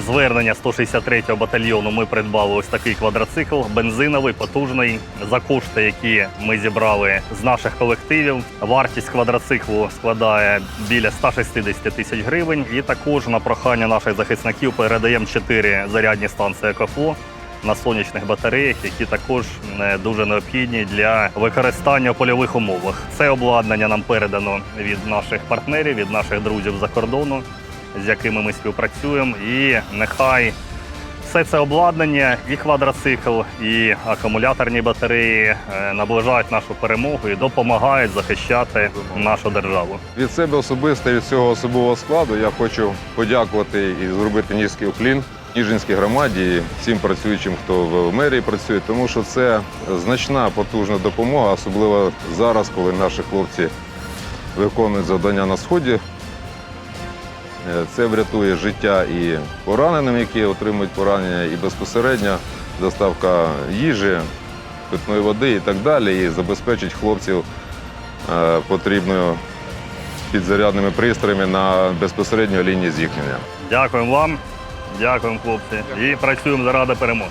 Звернення 163-го батальйону ми придбали ось такий квадроцикл, бензиновий, потужний, за кошти, які ми зібрали з наших колективів. Вартість квадроциклу складає біля 160 тисяч гривень. І також на прохання наших захисників передаємо 4 зарядні станції ЕКОФЛО на сонячних батареях, які також е, дуже необхідні для використання у польових умовах. Це обладнання нам передано від наших партнерів, від наших друзів за кордону, з якими ми співпрацюємо. І нехай все це обладнання, і квадроцикл, і акумуляторні батареї е, наближають нашу перемогу і допомагають захищати нашу державу. Від себе особисто, від цього особового складу я хочу подякувати і зробити низький уклін Ніжинській громаді, всім працюючим, хто в мерії працює, тому що це значна потужна допомога, особливо зараз, коли наші хлопці виконують завдання на сході. Е, Це врятує життя і пораненим, які отримують поранення, і безпосередньо доставка їжі, питної води і так далі, і забезпечить хлопців е, потрібною підзарядними пристроями на безпосередньо лінії зіткнення. Дякуємо вам, дякуємо, хлопці, і працюємо заради перемоги.